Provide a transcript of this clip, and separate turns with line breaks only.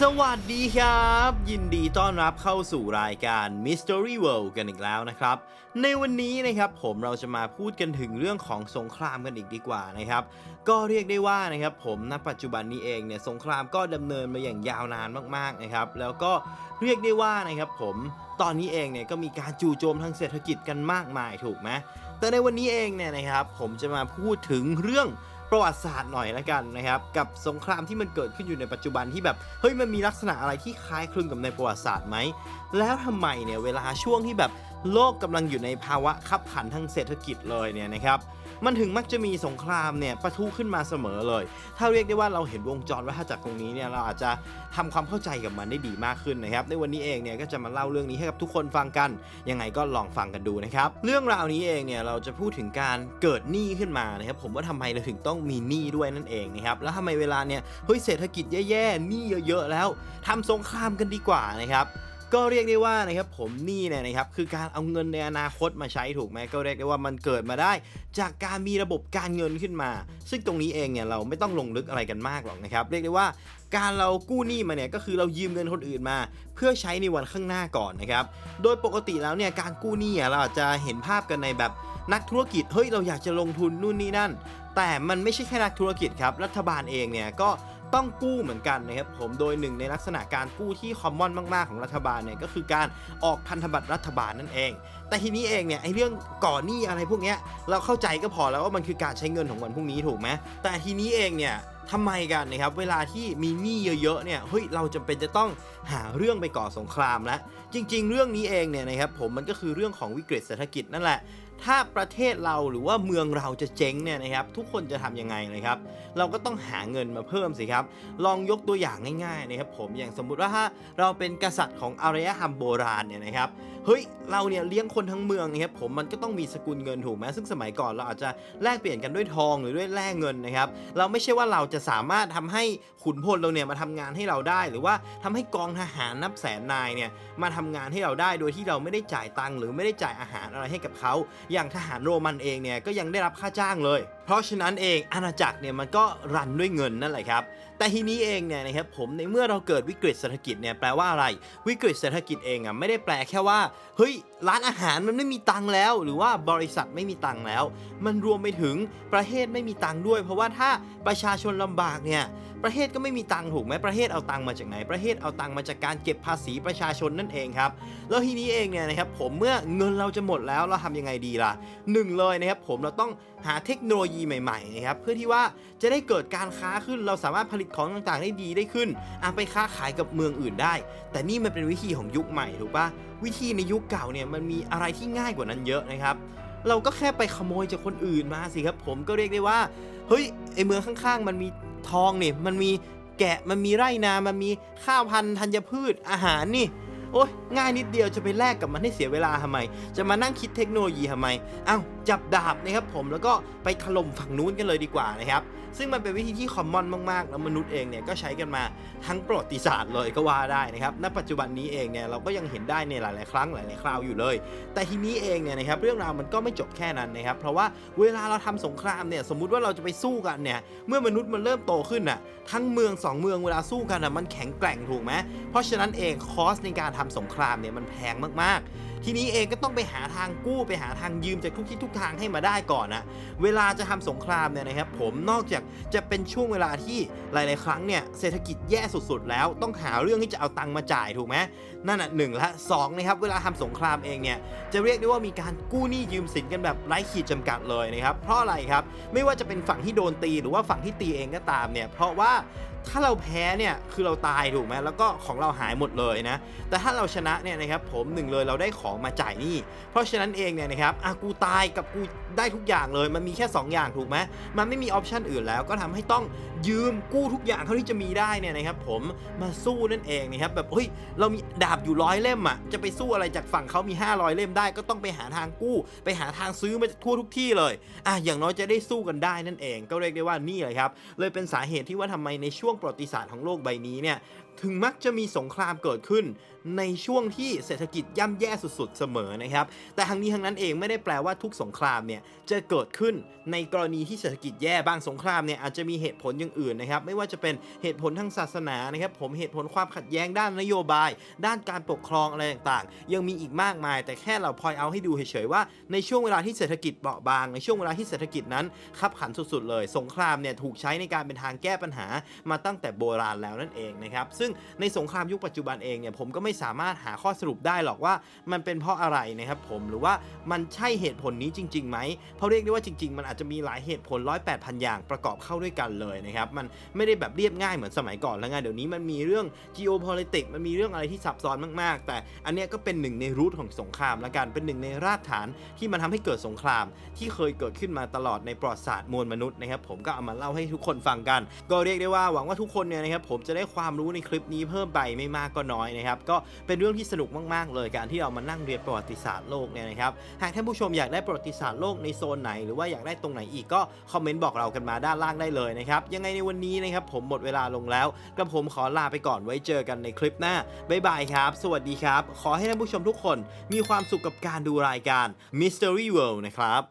สวัสดีครับ ยินดีต้อนรับเข้าสู่รายการ Mystery World กันอีกแล้วนะครับ ในวันนี้นะครับผมเราจะมาพูดกันถึงเรื่องของสงครามกันอีกดีกว่านะครับ ก็เรียกได้ว่านะครับผมณปัจจุบันนี้เองเนี่ยสงครามก็ดำเนินมาอย่างยาวนานมากๆนะครับ แล้วก็เรียกได้ว่านะครับผมตอนนี้เองเนี่ยก็มีการจู่โจมทางเศรษฐกิจกันมากมายถูกไหมแต่ในวันนี้เองเนี่ยนะครับผมจะมาพูดถึงเรื่อง ประวัติศาสตร์หน่อยละกันนะครับกับสงครามที่มันเกิดขึ้นอยู่ในปัจจุบันที่แบบเฮ้ยมันมีลักษณะอะไรที่คล้ายคลึงกับในประวัติศาสตร์ไหมแล้วทำไมเนี่ยเวลาช่วงที่แบบ โลกกำลังอยู่ในภาวะขับขันทางเศรษฐกิจเลยเนี่ยนะครับมันถึงมักจะมีสงครามเนี่ยประทุขึ้นมาเสมอเลย ถ้าเรียกได้ว่าเราเห็นวงจรวัฏจักรตรงนี้เนี่ยเราอาจจะทำความเข้าใจกับมันได้ดีมากขึ้นนะครับ ในวันนี้เองเนี่ยก็จะมาเล่าเรื่องนี้ให้กับทุกคนฟังกัน ยังไงก็ลองฟังกันดูนะครับ เรื่องราวนี้เองเนี่ยเราจะพูดถึงการเกิดหนี้ขึ้นมานะครับ ผมว่าทำไมเราถึงต้องมีหนี้ด้วยนั่นเองนะครับ แล้วทำไมเวลาเนี่ยเฮ้ยเศรษฐกิจแย่ๆหนี้เยอะๆแล้วทำสงครามกันดีกว่านะครับ ก็เรียกได้ว่านะครับผมหนี่เนี่ยนะครับคือการเอาเงินในอนาคตมาใช้ถูกไหมก็เรียกได้ว่ามันเกิดมาได้ จากการมีระบบการเงินขึ้นมา ซึ่งตรงนี้เองเนี่ยเราไม่ต้องลงลึกอะไรกันมากหรอกนะครับเรียกได้ว่าการเรากู้หนี้มาเนี่ยก็คือเรายืมเงินคนอื่นมา เพื่อใช้ในวันข้างหน้าก่อนนะครับโดยปกติแล้วเนี่ยการกู้หนี้เราอาจจะเห็นภาพกันในแบบนักธุรกิจเฮ้ยเราอยากจะลงทุนนู่นนี่นั่น แต่มันไม่ใช่แค่นักธุรกิจครับรัฐบาลเองเนี่ยก็ ต้องกู้เหมือนกันนะครับผมโดยหนึ่งในลักษณะการกู้ที่คอมมอนมาก ๆ ของรัฐบาลเนี่ยก็คือการออกพันธบัตรรัฐบาลนั่นเอง แต่ทีนี้เองเนี่ยไอ้เรื่องก่อนหนี้อะไรพวกเนี้ยเราเข้าใจก็พอแล้วว่ามันคือการใช้เงินของวันพรุ่งนี้ถูกไหมแต่ทีนี้เองเนี่ยทำไมกันนะครับเวลาที่มีหนี้เยอะๆเนี่ยเฮ้ยเราจำเป็นจะต้องหาเรื่องไปก่อสงครามแล้วจริง ๆ เรื่องนี้เองเนี่ยนะครับผมมันก็คือเรื่องของวิกฤตเศรษฐกิจนั่นแหละ ถ้าประเทศเราหรือว่าเมืองเราจะเจ๊งเนี่ยนะครับ ทุกคนจะทำยังไงนะครับ เราก็ต้องหาเงินมาเพิ่มสิครับ ลองยกตัวอย่างง่ายๆนะครับผมอย่างสมมุติว่าถ้าเราเป็นกษัตริย์ของอารยธรรมโบราณเนี่ยนะครับเฮ้ยเราเนี่ยเลี้ยงคนทั้งเมืองนะครับผมมันก็ต้องมีสกุลเงินถูกไหมซึ่งสมัยก่อนเราอาจจะแลกเปลี่ยนกันด้วยทองหรือด้วยแลกเงินนะครับ เราไม่ใช่ว่าเราจะสามารถทำให้ขุนพลเราเนี่ยมาทำงานให้เราได้ หรือว่าทำให้กองทหารนับแสนนายเนี่ยมาทำงานให้เราได้โดยที่เราไม่ได้จ่ายตังค์หรือไม่ได้จ่ายอาหารอะไรให้กับเขาอย่างทหารโรมันเองเนี่ยก็ยังได้รับค่าจ้างเลยเพราะฉะนั้นเองอาณาจักรเนี่ยมันก็รันด้วยเงินนั่นแหละครับ แต่ทีนี้เองเนี่ยนะครับผมในเมื่อเราเกิดวิกฤตเศรษฐกิจเนี่ยแปลว่าอะไร วิกฤตเศรษฐกิจเองอะไม่ได้แปลแค่ว่าเฮ้ยร้านอาหารมันไม่มีตังค์แล้ว หรือว่าบริษัทไม่มีตังค์แล้ว มันรวมไปถึงประเทศไม่มีตังค์ด้วย เพราะว่าถ้าประชาชนลำบากเนี่ยประเทศก็ไม่มีตังค์ถูกไหมประเทศเอาตังค์มาจากไหน ประเทศเอาตังค์มาจากการเก็บภาษีประชาชนนั่นเองครับแล้วทีนี้เองเนี่ยนะครับผมเมื่อเงินเราจะหมดแล้วเราทำยังไงดีล่ะหนึ่งเลยนะครับผมเราต้องหาเทคโนโลยีใหม่ๆนะครับเพื่อที่ว่าจะได้เกิดการค้าขึ้นเราสามารถผลิตของต่างๆได้ดีได้ขึ้นอะไปค้าขายกับเมืองอื่นได้ แต่นี่มันเป็นวิธีของยุคใหม่ถูกปะวิธีในยุคเก่าเนี่ยมันมีอะไรที่ง่ายกว่านั้นเยอะนะครับ เราก็แค่ไปขโมยจากคนอื่นมาสิครับ ผมก็เรียกได้ว่าเฮ้ยไอเมืองข้างๆ มันมีทองเนี่ยมันมีแกะมันมีไร่นา มันมีข้าวพันธุ์ธัญพืชอาหารนี่ โอ๊ยง่ายนิดเดียวจะไปแลกกับมันให้เสียเวลาทำไม จะมานั่งคิดเทคโนโลยีทำไมอ้าวจับดาบนะครับผมแล้วก็ไปถล่มฝั่งนู้นกันเลยดีกว่านะครับ ซึ่งมันเป็นวิธีที่คอมมอนมากๆ แล้วมนุษย์เองเนี่ยก็ใช้กันมาทั้งประวัติศาสตร์เลยก็ว่าได้นะครับณปัจจุบันนี้เองเนี่ยเราก็ยังเห็นได้ในหลาย ๆ ครั้งหลาย ๆ คราวอยู่เลย แต่ทีนี้เองเนี่ยนะครับเรื่องราวมันก็ไม่จบแค่นั้นนะครับเพราะว่าเวลาเราทำสงครามเนี่ยสมมุติว่าเราจะไปสู้กันเนี่ยเมื่อมนุษย์มันเริ่มโตขึ้นน่ะทั้งเมืองสองเมืองเวลาสู้กันน่ะมันแข็งแกร่งถูกไหมเพราะฉะนั้นเองคอสในการทำสงครามเนี่ยมันแพงมากๆ ทีนี้เองก็ต้องไปหาทางกู้ไปหาทางยืมจากทุกที่ทุกทางให้มาได้ก่อนนะเวลาจะทำสงครามเนี่ยนะครับผมนอกจากจะเป็นช่วงเวลาที่หลาย ๆ ครั้งเนี่ยเศรษฐกิจแย่สุด ๆ แล้วต้องหาเรื่องที่จะเอาตังค์มาจ่ายถูกไหมนั่นอะหนึ่งละสองนะครับเวลาทำสงครามเองเนี่ยจะเรียกได้ว่ามีการกู้หนี้ยืมสินกันแบบไร้ขีดจำกัดเลยนะครับเพราะอะไรครับไม่ว่าจะเป็นฝั่งที่โดนตีหรือว่าฝั่งที่ตีเองก็ตามเนี่ยเพราะว่า ถ้าเราแพ้เนี่ยคือเราตายถูกไหมแล้วก็ของเราหายหมดเลยนะ แต่ถ้าเราชนะเนี่ยนะครับผมหนึ่งเลยเราได้ของมาจ่ายหนี้เพราะฉะนั้นเองเนี่ยนะครับอะกูตายกับกูได้ทุกอย่างเลย มันมีแค่ 2 อย่างถูกไหมมันไม่มีออปชันอื่นแล้วก็ทำให้ต้องยืมกู้ทุกอย่างเท่าที่จะมีได้เนี่ยนะครับผมมาสู้นั่นเองนะครับแบบเฮ้ยเรามีดาบอยู่ร้อยเล่มอะจะไปสู้อะไรจากฝั่งเขามี 500 เล่มได้ก็ต้องไปหาทางกู้ ไปหาทางซื้อมาทั่วทุกที่เลยอะอย่างน้อยจะได้สู้กันได้นั่นเอง ก็เรียกได้ว่านี่เลยครับเลยเป็นสาเหตุที่ว่าทำไมในช่วงวงประวัติศาสตร์ของโลกใบนี้เนี่ยถึงมักจะมีสงครามเกิดขึ้น ในช่วงที่เศรษฐกิจย่ำแย่สุดๆ เสมอนะครับ แต่ทั้งนี้ทั้งนั้นเองไม่ได้แปลว่าทุกสงครามเนี่ยจะเกิดขึ้นในกรณีที่เศรษฐกิจแย่บางสงครามเนี่ยอาจจะมีเหตุผลอย่างอื่นนะครับ ไม่ว่าจะเป็นเหตุผลทางศาสนานะครับผมเหตุผลความขัดแย้งด้านนโยบาย ด้านการปกครองอะไรต่างๆ ยังมีอีกมากมาย แต่แค่เราพอยเอาให้ดูเฉยๆว่าในช่วงเวลาที่เศรษฐกิจเบาบาง ในช่วงเวลาที่เศรษฐกิจนั้นขับขันสุดๆ เลย สงครามเนี่ยถูกใช้ในการเป็นทางแก้ปัญหามาตั้งแต่โบราณแล้วนั่นเองนะครับซึ่งในสงครามยุคปัจจุบันเองเนี่ยผมก็ไม่สามารถหาข้อสรุปได้หรอกว่ามันเป็นเพราะอะไรนะครับผมหรือว่ามันใช่เหตุผลนี้จริงๆไหมเพราะเรียกได้ว่าจริง ๆ มันอาจจะมีหลายเหตุผลร้อยแปดพันอย่างประกอบเข้าด้วยกันเลยนะครับมันไม่ได้แบบเรียบง่ายเหมือนสมัยก่อนแล้วไงเดี๋ยวนี้มันมีเรื่อง geopolitics มันมีเรื่องอะไรที่ซับซ้อนมากๆ แต่อันเนี้ยก็เป็นหนึ่งในรูทของสงครามละกันเป็นหนึ่งในรากฐานที่มันทำให้เกิดสงคราม ที่เคยเกิดขึ้นมาตลอดในประวัติศาสตร์มวลมนุษย์นะครับผมก็เอามาเล่าให้ทุกคนฟังกัน ก็เรียกได้ว่าหวังว่าทุกคนเนี่ยนะครับผมจะได้ความรู้ในคลิปนี้เพิ่มไปไม่มากก็น้อยนะครับ ก็เป็นเรื่องที่สนุกมาก ๆ เลยการที่เรามานั่งเรียนประวัติศาสตร์โลกเนี่ยนะครับ หากท่านผู้ชมอยากได้ประวัติศาสตร์โลกในโซนไหน หรือว่าอยากได้ตรงไหนอีกก็คอมเมนต์บอกเรากันมาด้านล่างได้เลยนะครับ ยังไงในวันนี้นะครับผมหมดเวลาลงแล้วกระผมขอลาไปก่อนไว้เจอกันในคลิปหน้าบ๊ายบายครับ สวัสดีครับ ขอให้ท่านผู้ชมทุกคนมีความสุขกับการดูรายการ Mystery World นะครับ